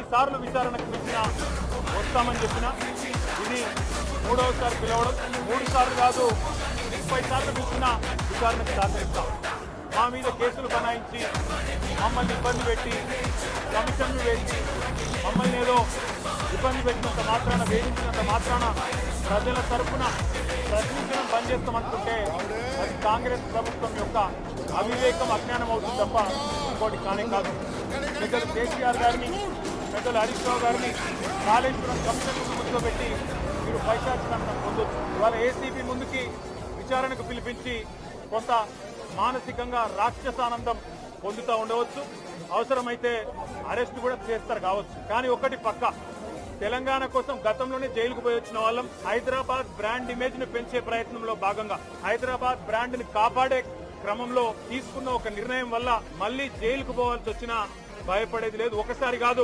ఎన్నిసార్లు విచారణకు పిలిచినా వస్తామని చెప్పిన ఇది మూడవసారి పిలవడం మూడు సార్లు కాదు ముప్పై సార్లు పిలిచినా విచారణకు సహకరిస్తాం. మా మీద కేసులు బనాయించి మమ్మల్ని ఇబ్బంది పెట్టి కమిషన్లు వేసి మమ్మల్ని ఏదో ఇబ్బంది పెట్టినంత మాత్రాన వేధించినంత మాత్రాన ప్రజల తరపున ప్రశ్నించడం బంద్ చేస్తామనుకుంటే అది కాంగ్రెస్ ప్రభుత్వం యొక్క అవివేకం అజ్ఞానం అవుతుంది తప్ప ఇంకోటి కానే కాదు. ఇక్కడ కేసీఆర్ గారిని పెద్దలు హరీష్ రావు గారిని కాళేశ్వరం కమిషన్ ముందుకు పెట్టి మీరు పైశాచికాన్ని పొందొచ్చు. ఇవాళ ఏసీబీ ముందుకి విచారణకు పిలిపించి కొంత మానసికంగా రాక్షసానందం పొందుతూ ఉండవచ్చు. అవసరమైతే అరెస్ట్ కూడా చేస్తారు కావచ్చు. కానీ ఒకటి పక్క. తెలంగాణ కోసం గతంలోనే జైలుకు పోయి వచ్చిన వాళ్ళం హైదరాబాద్ బ్రాండ్ ఇమేజ్ను పెంచే ప్రయత్నంలో భాగంగా హైదరాబాద్ బ్రాండ్ని కాపాడే క్రమంలో తీసుకున్న ఒక నిర్ణయం వల్ల మళ్ళీ జైలుకు పోవాల్సి వచ్చినా భయపడేది లేదు. ఒకసారి కాదు